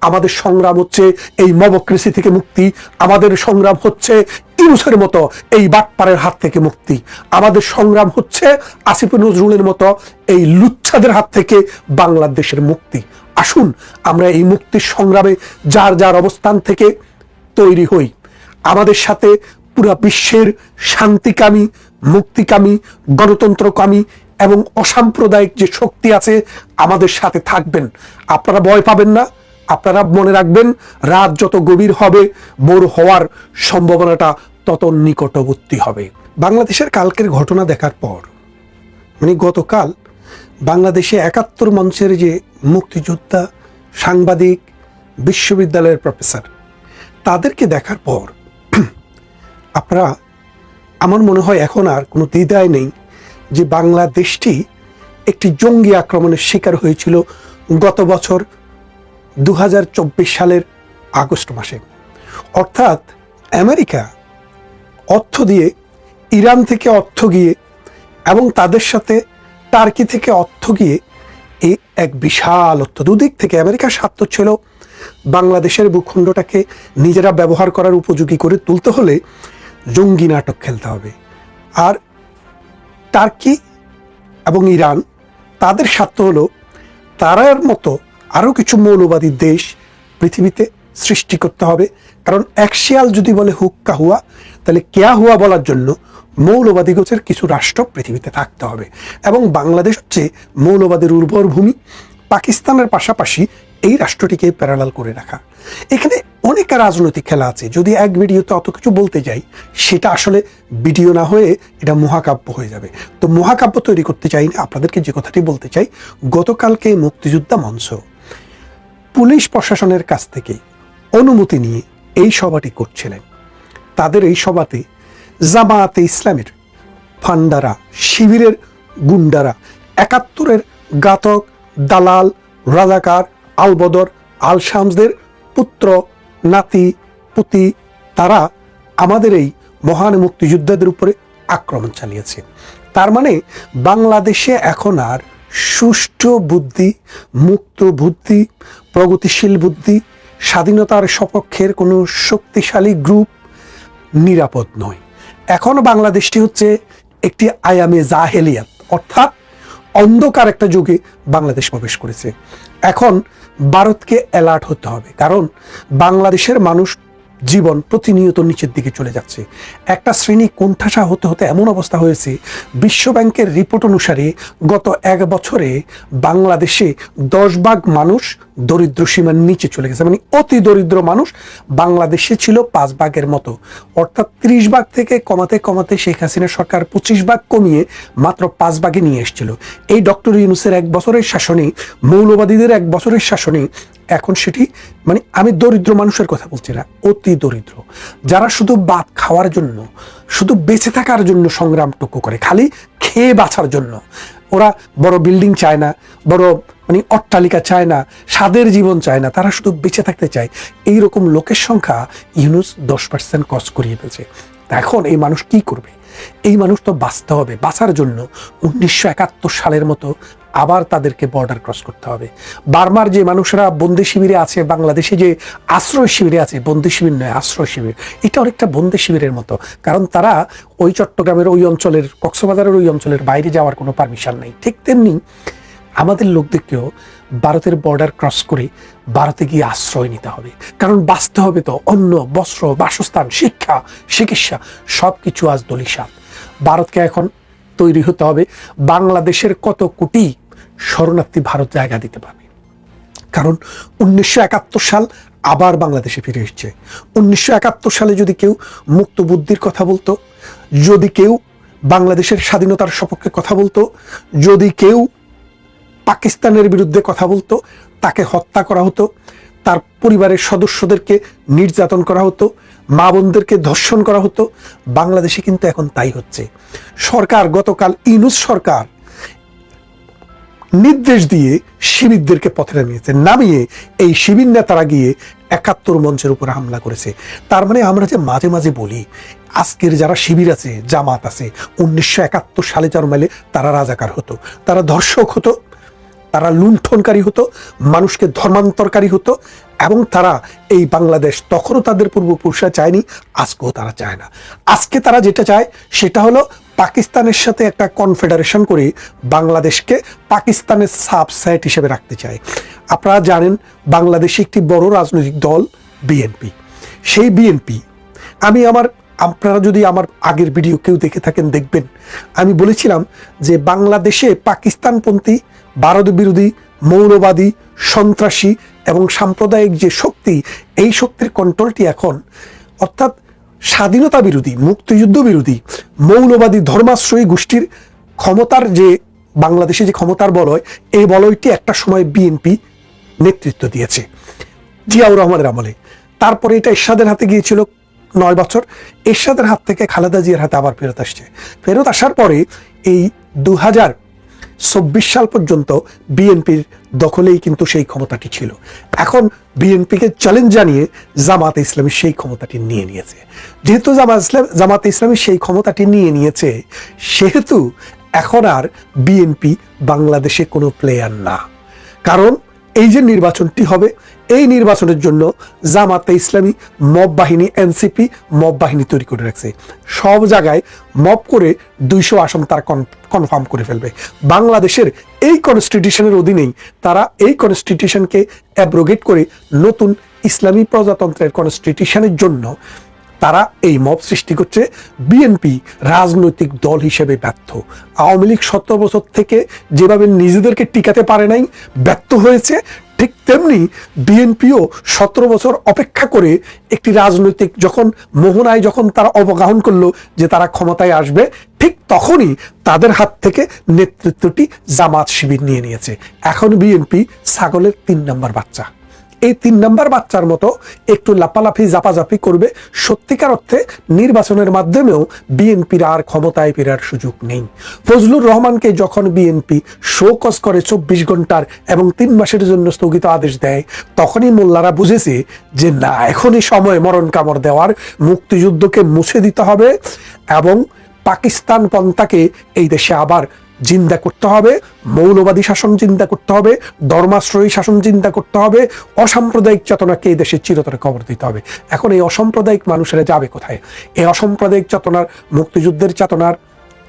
আমাদের সংগ্রাম হচ্ছে এই মবক্রেসি থেকে মুক্তি, আমাদের সংগ্রাম হচ্ছে ইউসের মতো এই বাটপারের হাত থেকে মুক্তি। আমাদের সংগ্রাম হচ্ছে আসিফ নজরুলের মতো এই লুচ্ছাদের হাত থেকে বাংলাদেশের মুক্তি। আসুন, আমরা এই মুক্তির সংগ্রামে যার যার অবস্থান থেকে তৈরি হই। আমাদের সাথে পুরা বিশ্বের শান্তিকামী, মুক্তিকামী, গণতন্ত্রকামী এবং অসাম্প্রদায়িক যে শক্তি আছে, আমাদের সাথে থাকবেন। আপনারা ভয় পাবেন না। আপনারা মনে রাখবেন, রাত যত গভীর হবে, ভোর হওয়ার সম্ভাবনাটা তত নিকটবর্তী হবে। বাংলাদেশের কালকের ঘটনা দেখার পর মানে গতকাল বাংলাদেশে একাত্তর মঞ্চের যে মুক্তিযোদ্ধা, সাংবাদিক, বিশ্ববিদ্যালয়ের প্রফেসর, তাদেরকে দেখার পর আপনারা, আমার মনে হয় এখন আর কোনো দ্বিধায় নেই যে বাংলাদেশটি একটি জঙ্গি আক্রমণের শিকার হয়েছিল গত বছর দু হাজার চব্বিশ সালের আগস্ট মাসে। অর্থাৎ আমেরিকা অর্থ দিয়ে ইরান থেকে অর্থ গিয়ে এবং তাদের সাথে টার্কি থেকে অর্থ গিয়ে এই এক বিশাল অর্থ। দুদিক থেকে আমেরিকার স্বার্থ ছিল বাংলাদেশের ভূখণ্ডটাকে নিজেরা ব্যবহার করার উপযোগী করে তুলতে হলে জঙ্গি নাটক খেলতে হবে। আর টার্কি এবং ইরান তাদের স্বার্থ হলো তারার মতো আরও কিছু মৌলবাদী দেশ পৃথিবীতে সৃষ্টি করতে হবে। কারণ একশিয়াল যদি বলে হুক্কা হুয়া, তাহলে কেয়া হুয়া বলার জন্য মৌলবাদী গোছের কিছু রাষ্ট্র পৃথিবীতে থাকতে হবে। এবং বাংলাদেশ হচ্ছে মৌলবাদের উর্বর ভূমি। পাকিস্তানের পাশাপাশি এই রাষ্ট্রটিকে প্যারালাল করে রাখা। এখানে অনেক রাজনৈতিক খেলা আছে। যদি এক ভিডিওতে অত কিছু বলতে যাই, সেটা আসলে ভিডিও না হয়ে এটা মহাকাব্য হয়ে যাবে। তো মহাকাব্য তৈরি করতে চাই না আপনাদেরকে যে কথাটি বলতে চাই, গতকালকে মুক্তিযোদ্ধা মঞ্চ। পুলিশ প্রশাসনের কাছ থেকে অনুমতি নিয়ে এই সভাটি করছিলেন। তাদের এই সভাতে জামায়াতে ইসলামের ফান্ডারা শিবিরের গুন্ডারা, একাত্তরের গাতক দালাল, রাজাকার, আলবদর আল শামসদের পুত্র, নাতি, পুতি, তারা আমাদের এই মহান মুক্তিযোদ্ধাদের উপরে আক্রমণ চালিয়েছে। তার মানে বাংলাদেশে এখন আর সুষ্ঠু বুদ্ধি, মুক্ত বুদ্ধি, প্রগতিশীল বুদ্ধি, স্বাধীনতার সপক্ষের কোনো শক্তিশালী গ্রুপ নিরাপদ নয়। এখন বাংলাদেশটি হচ্ছে একটি আয়ামে জাহেলিয়াত, অর্থাৎ অন্ধকার একটা যুগে বাংলাদেশ প্রবেশ করেছে। এখন ভারতকে অ্যালার্ট হতে হবে, কারণ বাংলাদেশের মানুষ জীবন প্রতিনিয়ত নিচের দিকে চলে যাচ্ছে। একটা শ্রেণি কোণঠাসা হতে হতে এমন অবস্থা হয়েছে বিশ্ব ব্যাংকের রিপোর্ট অনুসারে গত এক বছরে বাংলাদেশে দশ ভাগ মানুষ দরিদ্র সীমার নিচে চলে গেছে। মানে অতি দরিদ্র মানুষ বাংলাদেশে ছিল পাঁচ ভাগের মতো। অর্থাৎ ত্রিশ ভাগ থেকে কমাতে কমাতে শেখ হাসিনা সরকার পঁচিশ ভাগ কমিয়ে মাত্র পাঁচ ভাগে নিয়ে এসেছিল। এই ডক্টর ইউনুসের এক বছরের শাসনে, মৌলবাদীদের এক বছরের শাসনে এখন সেটি মানে আমি দরিদ্র মানুষের কথা বলছি না, অতি দরিদ্র। যারা শুধু ভাত খাওয়ার জন্য, শুধু বেঁচে থাকার জন্য সংগ্রামটুকু করে, খালি খেয়ে বাঁচার জন্য। ওরা বড় বিল্ডিং চায় না, বড় মানে অট্টালিকা চায় না, স্বাদের জীবন চায় না, তারা শুধু বেঁচে থাকতে চায়। এই রকম লোকের সংখ্যা ইউনুস দশ পার্সেন্ট কস করিয়ে ফেলছে। এখন এই মানুষ কি করবে? এই মানুষ তো বাঁচতে হবে। বাঁচার জন্য উনিশশো একাত্তর সালের মতো আবার তাদেরকে বর্ডার ক্রস করতে হবে। বার্মার যে মানুষরা বন্দি শিবিরে আছে, বাংলাদেশে যে আশ্রয় শিবিরে আছে, বন্দি শিবির নয়, আশ্রয় শিবির, এটা অনেকটা বন্দি শিবিরের মতো। কারণ তারা ওই চট্টগ্রামের ওই অঞ্চলের, কক্সবাজারের ওই অঞ্চলের বাইরে যাওয়ার কোনো পারমিশন নেই। ঠিক তেমনি আমাদের লোকদেরকেও ভারতের বর্ডার ক্রস করে ভারতে গিয়ে আশ্রয় নিতে হবে। কারণ বাঁচতে হবে তো অন্ন, বস্ত্র, বাসস্থান, শিক্ষা, চিকিৎসা সব কিছু আজ দলিসাত ভারতকে এখন তৈরি হতে হবে। বাংলাদেশের কত কোটি শরণার্থী ভারত জায়গা দিতে পারবে। কারণ উনিশশো একাত্তর সাল আবার বাংলাদেশে ফিরে এসছে। উনিশশো একাত্তর সালে যদি কেউ মুক্ত বুদ্ধির কথা বলতো, যদি কেউ বাংলাদেশের স্বাধীনতার সপক্ষে কথা বলতো, যদি কেউ পাকিস্তানের বিরুদ্ধে কথা বলতো, তাকে হত্যা করা হতো, তার পরিবারের সদস্যদেরকে নির্যাতন করা হতো, মা বোনদেরকে ধর্ষণ করা হতো, বাংলাদেশে কিন্তু এখন তাই হচ্ছে। সরকার, গতকাল ইনুস সরকার নির্দেশ দিয়ে শিবিরদেরকে পথে নামিয়েছে, নামিয়ে এই শিবির নেতারা গিয়ে একাত্তর মঞ্চের উপরে হামলা করেছে। তার মানে আমরা যে মাঝে মাঝে বলি, আজকের যারা শিবির আছে, জামাত আছে, উনিশশো একাত্তর সালে মাইলে তারা রাজাকার হতো, তারা ধর্ষক হতো তারা লুণ্ঠনকারী হতো, মানুষকে ধর্মান্তরকারী হতো, এবং তারা এই বাংলাদেশ তখনও তাদের পূর্বপুরুষরা চায়নি, আজকেও তারা চায় না। আজকে তারা যেটা চায়, সেটা হলো পাকিস্তানের সাথে একটা কনফেডারেশন করে বাংলাদেশকে পাকিস্তানের সাবসাইট হিসেবে রাখতে চায়। আপনারা জানেন, বাংলাদেশে একটি বড় রাজনৈতিক দল, বিএনপি। সেই বিএনপি, আমি আমার, আপনারা যদি আমার আগের ভিডিও কেউ দেখে থাকেন, দেখবেন। আমি বলেছিলাম যে বাংলাদেশে পাকিস্তানপন্থী ভারত বিরোধী মৌলবাদী, সন্ত্রাসী এবং সাম্প্রদায়িক যে শক্তি, এই শক্তির কন্ট্রোলটি এখন। অর্থাৎ স্বাধীনতা বিরোধী মুক্তিযুদ্ধ বিরোধী মৌলবাদী ধর্মাশ্রয়ী গোষ্ঠীর ক্ষমতার যে, বাংলাদেশে যে ক্ষমতার বলয়, এই বলয়টি একটা সময় বিএনপি নেতৃত্ব দিয়েছে। জিয়াউর রহমানের আমলে। তারপরে এটা এরশাদের হাতে গিয়েছিল নয় বছর। এরশাদের হাত থেকে খালেদা জিয়ার হাতে আবার ফেরত আসছে। ফেরত আসার পরে এই দু হাজার চব্বিশ সাল পর্যন্ত বিএনপির দখলেই কিন্তু সেই ক্ষমতাটি ছিল। এখন বিএনপিকে চ্যালেঞ্জ জানিয়ে জামাতে ইসলামী সেই ক্ষমতাটি নিয়ে নিয়েছে। যেহেতু জামা ইসলাম জামাতে ইসলামী সেই ক্ষমতাটি নিয়ে নিয়েছে, সেহেতু এখন আর বিএনপি বাংলাদেশে কোনো প্লেয়ার না। কারণ এই যে নির্বাচনটি হবে এই নির্বাচনের জন্য জামাতে ইসলামী মব বাহিনী, এনসিপি মব বাহিনী তৈরি করে রাখছে। সব জায়গায় মব করে দুইশো আসন তারা কনফার্ম করে ফেলবে। বাংলাদেশের এই কনস্টিটিউশনের অধীনেই তারা এই কনস্টিটিউশনকে অ্যাব্রোগেট করে নতুন ইসলামী প্রজাতন্ত্রের কনস্টিটিউশনের জন্য তারা এই মব সৃষ্টি করছে। বিএনপি রাজনৈতিক দল হিসেবে ব্যর্থ। আওয়ামী লীগ সতেরো বছর থেকে যেভাবে নিজেদেরকে টিকাতে পারে নাই, ব্যর্থ হয়েছে। ঠিক তেমনি বিএনপিও সতেরো বছর অপেক্ষা করে একটি রাজনৈতিক যখন মোহনায় যখন তারা অবগাহন করল যে তারা ক্ষমতায় আসবে, ঠিক তখনই তাদের হাত থেকে নেতৃত্বটি জামাত শিবির নিয়ে নিয়েছে। এখন বিএনপি ছাগলের তিন নম্বর বাচ্চা। এই তিন নাম্বার বাচ্চার মতো একটু লাপালাফি জাপাজাপি করবে। সত্যিকার অর্থে নির্বাচনের মাধ্যমেও বিএনপির আর ক্ষমতায় ফেরার সুযোগ নেই। ফজলুর রহমানকে যখন বিএনপি শোকজ করে চব্বিশ ঘণ্টার এবং তিন মাসের জন্য স্থগিত আদেশ দেয়, তখনই মোল্লারা বুঝেছে যে না, এখনই সময় মরণ কামড় দেওয়ার, মুক্তিযুদ্ধকে মুছে দিতে হবে এবং পাকিস্তান পন্থাকে এই দেশে আবার জিন্দা করতে হবে, মৌলবাদী শাসন চিন্তা করতে হবে, ধর্মাশ্রয়ী শাসন চিন্তা করতে হবে, অসাম্প্রদায়িক চেতনাকে এই দেশের চিরতরে কবর দিতে হবে। এখন এই অসাম্প্রদায়িক মানুষেরা যাবে কোথায়? এই অসাম্প্রদায়িক চেতনার, মুক্তিযুদ্ধের চেতনার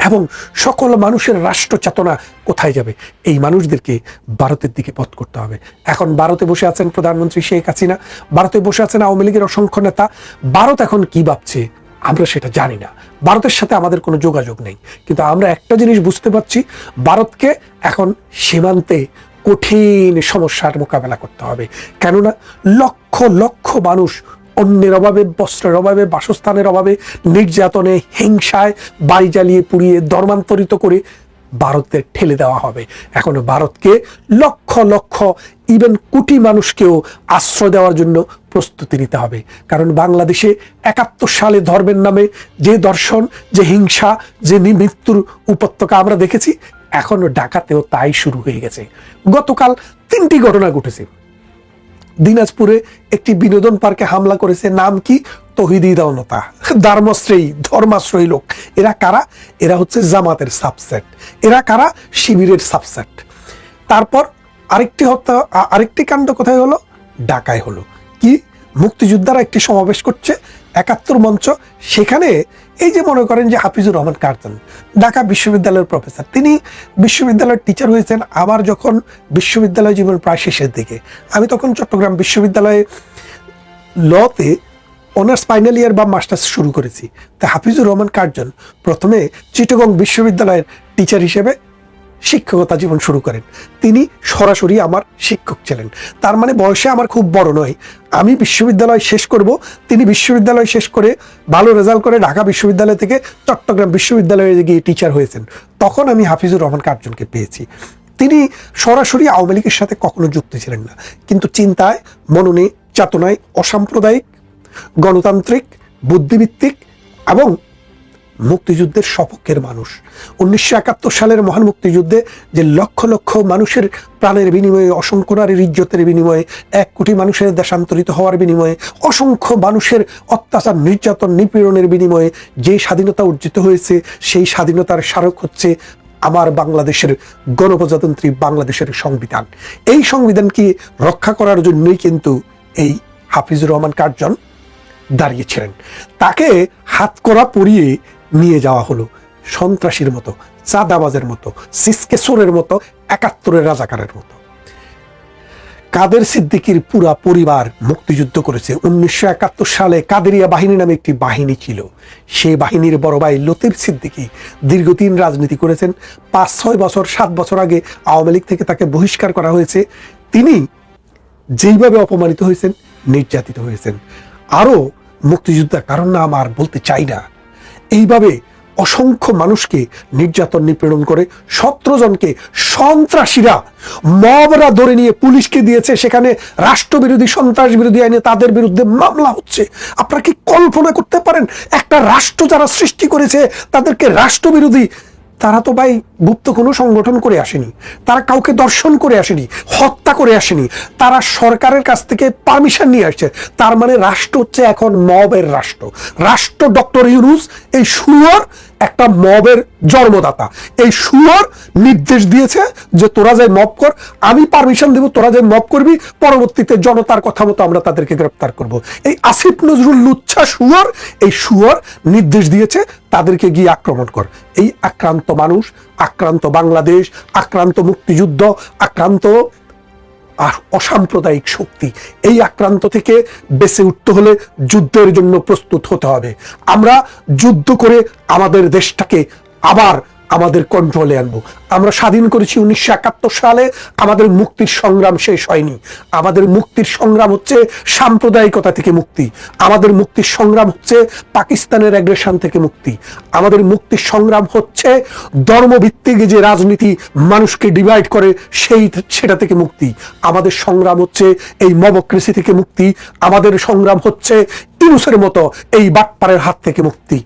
এবং সকল মানুষের রাষ্ট্র চেতনা কোথায় যাবে? এই মানুষদেরকে ভারতের দিকে পথ করতে হবে। এখন ভারতে বসে আছেন প্রধানমন্ত্রী শেখ হাসিনা। ভারতে বসে আছেন আওয়ামী লীগের অসংখ্য নেতা। ভারত এখন কি ভাবছে? আমরা সেটা জানি না। ভারতের সাথে আমাদের কোনো যোগাযোগ নেই। কিন্তু আমরা একটা জিনিস বুঝতে পারছি, ভারতকে এখন সীমান্তে কঠিন সমস্যার মোকাবেলা করতে হবে। কেননা লক্ষ লক্ষ মানুষ অন্যের অভাবে, বস্ত্রের অভাবে, বাসস্থানের অভাবে, নির্যাতনে, হিংসায় বাড়ি জ্বালিয়ে পুড়িয়ে, ধর্মান্তরিত করে ভারতের ঠেলে দেওয়া হবে। এখন ভারতকে লক্ষ লক্ষ ইভেন কোটি মানুষকেও আশ্রয় দেওয়ার জন্য প্রস্তুতি নিতে হবে। কারণ বাংলাদেশে একাত্তর সালে ধর্মের নামে যে দর্শন, যে হিংসা, যে মৃত্যুর উপত্যকা আমরা দেখেছি, এখনও ডাকাতেও তাই শুরু হয়ে গেছে। গতকাল তিনটি ঘটনা ঘটেছে। দিনাজপুরে একটি বিনোদন পার্কে হামলা করেছে, নাম কি? তহিদি দৌনতা ধর্মশ্রেয়ী, ধর্মাশ্রয়ী লোক। এরা কারা? এরা হচ্ছে জামাতের সাবসেট এরা কারা? শিবিরের সাবসেট তারপর আরেকটি হত্যা আরেকটি কাণ্ড কোথায় হলো? ঢাকায় হলো। কি? মুক্তিযোদ্ধারা একটি সমাবেশ করছে, একাত্তর মঞ্চ। সেখানে এই যে মনে করেন যে হাফিজুর রহমান কার্জন, ঢাকা বিশ্ববিদ্যালয়ের প্রফেসর তিনি বিশ্ববিদ্যালয়ের টিচার হয়েছেন আমার যখন বিশ্ববিদ্যালয় জীবন প্রায় শেষের দিকে। আমি তখন চট্টগ্রাম বিশ্ববিদ্যালয়ে লতে অনার্স ফাইনাল ইয়ার বা মাস্টার্স শুরু করেছি। তা হাফিজুর রহমান কার্জন প্রথমে চিটগং বিশ্ববিদ্যালয়ের টিচার হিসেবে শিক্ষকতা জীবন শুরু করেন। তিনি সরাসরি আমার শিক্ষক ছিলেন। তার মানে বয়সে আমার খুব বড় নয়। আমি বিশ্ববিদ্যালয় শেষ করব। তিনি বিশ্ববিদ্যালয় শেষ করে ভালো রেজাল্ট করে ঢাকা বিশ্ববিদ্যালয় থেকে চট্টগ্রাম বিশ্ববিদ্যালয়ে গিয়ে টিচার হয়েছেন। তখন আমি হাফিজুর রহমান কার্জনকে পেয়েছি। তিনি সরাসরি আওয়ামী লীগের সাথে কখনো যুক্ত ছিলেন না। কিন্তু চিন্তায়, মননে, চেতনায়, অসাম্প্রদায়িক গণতান্ত্রিক বুদ্ধিভিত্তিক এবং মুক্তিযুদ্ধের সপক্ষের মানুষ। উনিশশো একাত্তর সালের মহান মুক্তিযুদ্ধে যে লক্ষ লক্ষ মানুষের প্রাণের বিনিময়ে, অসংখ্য নারীর ইজ্জতের বিনিময়ে, এক কোটি মানুষের দেশান্তরিত হওয়ার বিনিময়ে, অসংখ্য মানুষের অত্যাচার, নির্যাতন, নিপীড়নের বিনিময়ে যে স্বাধীনতা অর্জিত হয়েছে, সেই স্বাধীনতার স্মারক হচ্ছে আমার বাংলাদেশের গণপ্রজাতন্ত্রী বাংলাদেশের সংবিধান। এই সংবিধানকে রক্ষা করার জন্যই কিন্তু এই হাফিজুর রহমান কার্জন দাঁড়িয়েছিলেন। তাকে হাত করা পরিয়ে নিয়ে যাওয়া হলো। সন্ত্রাসীর মতো, চাঁদাবাজের মতো, সিসকেসোরের মতো, একাত্তরের রাজাকারের মতো। কাদের সিদ্দিকির পুরা পরিবার মুক্তিযুদ্ধ করেছে। উনিশশো একাত্তর সালে কাদেরিয়া বাহিনী নামে একটি বাহিনী ছিল। সেই বাহিনীর বড় ভাই লতিফ সিদ্দিকী দীর্ঘদিন রাজনীতি করেছেন। পাঁচ ছয় বছর, সাত বছর আগে আওয়ামী লীগ থেকে তাকে বহিষ্কার করা হয়েছে। তিনি যেইভাবে অপমানিত হয়েছেন, নির্যাতিত হয়েছেন। আরও মুক্তিযোদ্ধা কারণ না আমার বলতে চাই না। এইভাবে অসংখ্য মানুষকে নির্যাতন নিপীড়ন করে সতেরো জনকে সন্ত্রাসীরা মবরা ধরে নিয়ে পুলিশকে দিয়েছে। সেখানে রাষ্ট্রবিরোধী সন্ত্রাস বিরোধী আইনে তাদের বিরুদ্ধে মামলা হচ্ছে। আপনারা কি কল্পনা করতে পারেন, একটা রাষ্ট্র যারা সৃষ্টি করেছে তাদেরকে রাষ্ট্রবিরোধী তারা তো ভাই গুপ্ত কোনো সংগঠন করে আসেনি। তারা কাউকে দর্শন করে আসেনি, হত্যা করে আসেনি। তারা সরকারের কাছ থেকে পারমিশন নিয়ে আসছে। তার মানে রাষ্ট্র হচ্ছে এখন মবের রাষ্ট্র। রাষ্ট্র ডক্টর ইউনুস, এই সুয়র একটা মবের জন্মদাতা। এই সুয়র নির্দেশ দিয়েছে যে তোরা যাই মব কর, আমি পারমিশন দেবো, তোরা যাই মব করবি, পরবর্তীতে জনতার কথা মতো আমরা তাদেরকে গ্রেপ্তার করব। এই আসিফ নজরুল লুচ্ছা সুয়র, এই সুয়র নির্দেশ দিয়েছে তাদেরকে গিয়ে আক্রমণ কর। এই আক্রান্ত মানুষ, আক্রান্ত বাংলাদেশ, আক্রান্ত মুক্তিযুদ্ধ, আক্রান্ত অসাম্প্রদায়িক শক্তি। এই আক্রান্ত থেকে বেঁচে উঠতে হলে যুদ্ধের জন্য প্রস্তুত হতে হবে। আমরা যুদ্ধ করে আমাদের দেশটাকে আবার আমাদের কন্ট্রোলে আনব। আমরা স্বাধীন করেছি উনিশশো একাত্তর সালে, আমাদের মুক্তির সংগ্রাম শেষ হয়নি। আমাদের মুক্তির সংগ্রাম হচ্ছে সাম্প্রদায়িকতা থেকে মুক্তি। আমাদের মুক্তির সংগ্রাম হচ্ছে পাকিস্তানের অ্যাগ্রেশন থেকে মুক্তি। আমাদের মুক্তির সংগ্রাম হচ্ছে ধর্মভিত্তিক যে রাজনীতি মানুষকে ডিভাইড করে, সেই সেটা থেকে মুক্তি। আমাদের সংগ্রাম হচ্ছে এই মবক্রেসি থেকে মুক্তি। আমাদের সংগ্রাম হচ্ছে ইনুসের মতো এই বাটপারের হাত থেকে মুক্তি।